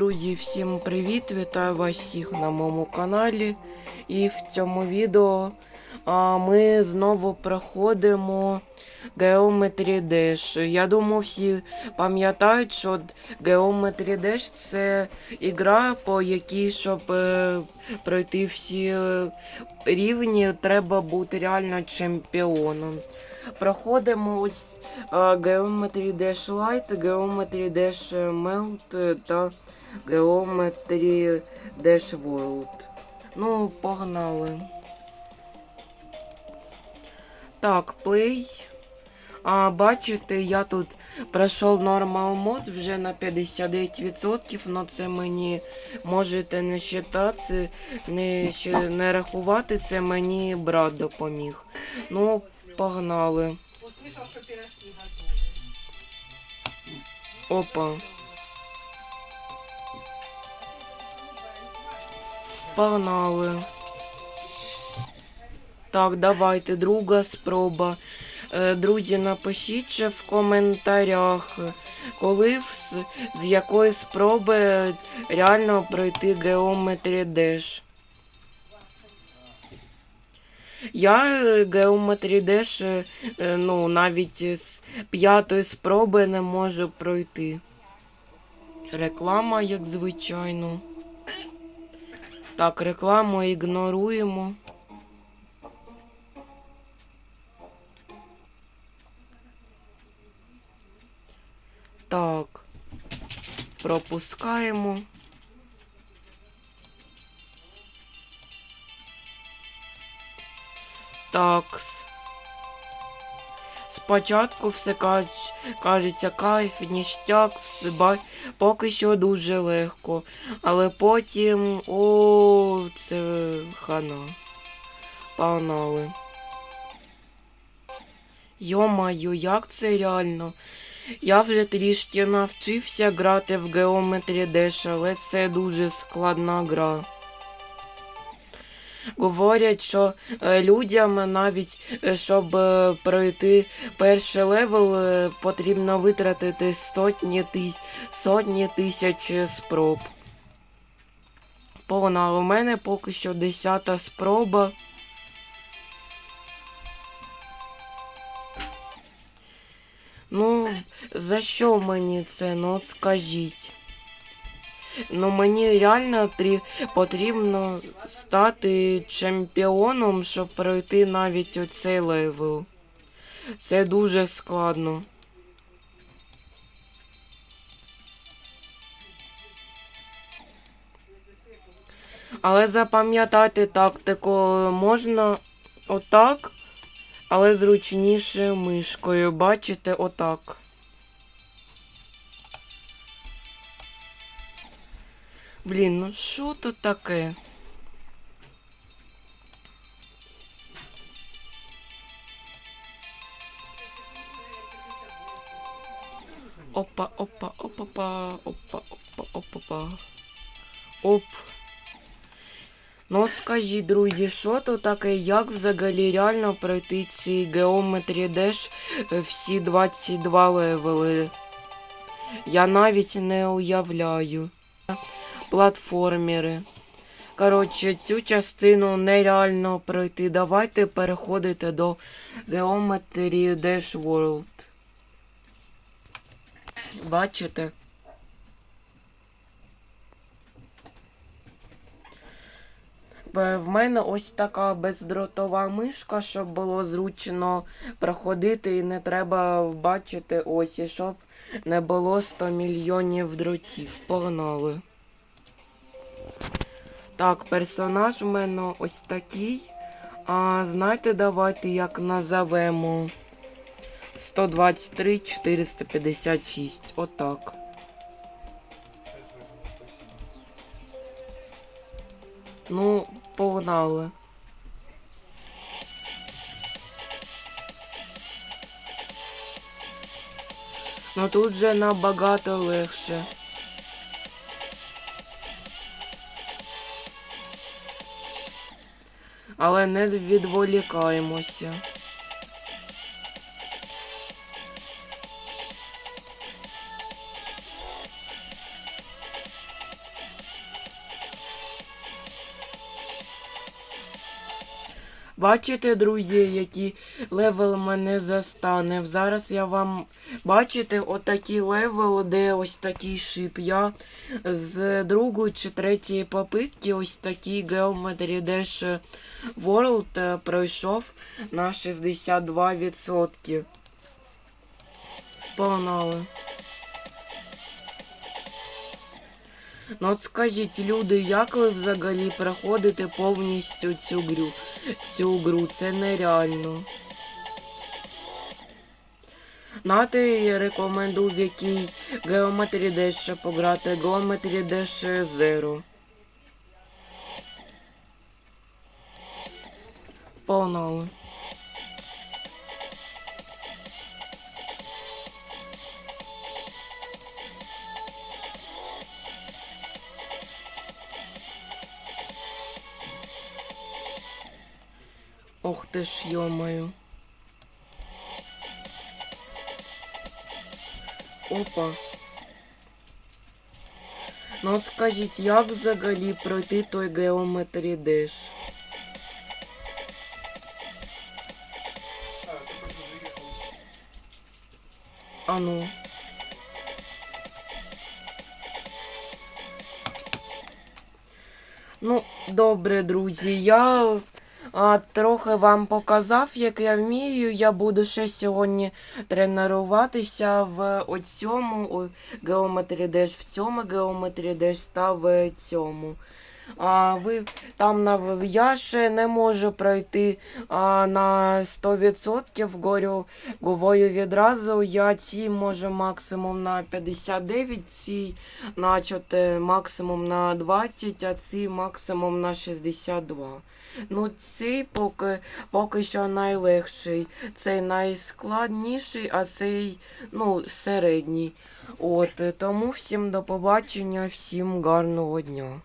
Друзі, всім привіт! Вітаю вас всіх на моєму каналі. І в цьому відео а, ми знову проходимо Geometry Dash. Я думаю, всі пам'ятають, що Geometry Dash це ігра, по якій, щоб е, пройти всі е, рівні, треба бути реально чемпіоном. Проходимо ось е, Geometry Dash Light, Geometry Dash Melt та Geometry Dash World. Ну, погнали. Так, play. А, бачите, я тут пройшов нормал мод вже на 59%, но це мені можете не считати, не, не рахувати, це мені брат допоміг. Ну, погнали. Опа. Погнали. Так, давайте, друга спроба. Е, Друзі, напишіть в коментарях, коли з, якої спроби реально пройти Geometry Dash. Я е, Geometry Dash, е, е, ну, навіть з п'ятої спроби не можу пройти. Реклама, як звичайно. Так, рекламу ігноруємо. Так. Пропускаємо. Такс. Спочатку все каж- кажеться кайф, ніштяк, все ба- поки що дуже легко. Але потім. О, це хана. Погнали. Йомаю, як це реально? Я вже трішки навчився грати в Geometry Dash, але це дуже складна гра. Говорять, що е, людям навіть е, щоб е, пройти перший левел, потрібно витратити сотні, тис... сотні тисяч спроб. Погнали, у мене поки що десята спроба. Ну, за що мені це? Ну скажіть. Ну мені реально трі... потрібно стати чемпіоном, щоб пройти навіть оцей левел. Це дуже складно. Але запам'ятати тактику можна отак, але зручніше мишкою. Бачите, отак. Блін, ну що тут таке? Опа, опа, опа, опа, опа, опа. Оп. Ну скажіть, друзі, що тут таке, як взагалі реально пройти ці Geometry Dash е, всі 22 левели? Я навіть не уявляю. Платформери. Коротше, цю частину нереально пройти. Давайте переходити до Geometry Dash World. Бачите? В мене ось така бездротова мишка, щоб було зручно проходити і не треба бачити ось, і щоб не було 100 мільйонів дротів. Погнали. Так, персонаж в мене ось такий. А знаєте, давайте як назовемо 123 456. Отак. Ну, погнали. Ну тут же набагато легше. Але не відволікаємося. Бачите, друзі, який левел мене застане. Зараз я вам бачите отакий левел, де ось такий шип. Я з другої чи третьої попитки ось такий Geometry Dash World пройшов на 62%. Погнали. Ну от скажіть, люди, як ви взагалі проходите повністю цю гру? Цю гру? Це нереально. Нати рекомендую в який Geometry Dash пограти. Geometry Dash Zero. Погнали. Ох ти ж, йомаю. Опа. Ну от скажіть, як взагалі пройти той Geometry Dash? А ну. Ну, добре, друзі. Я трохи вам показав, як я вмію. Я буду ще сьогодні тренуватися в Geometry Dash, в цьому Dash та в цьому. А, ви там на я ще не можу пройти а, на 100%, говорю, говорю відразу. Я ці можу максимум на 59, ці на 4, максимум на 20, а ці максимум на 62. Ну, цей поки, поки що найлегший. Цей найскладніший, а цей ну, середній. От, тому всім до побачення, всім гарного дня.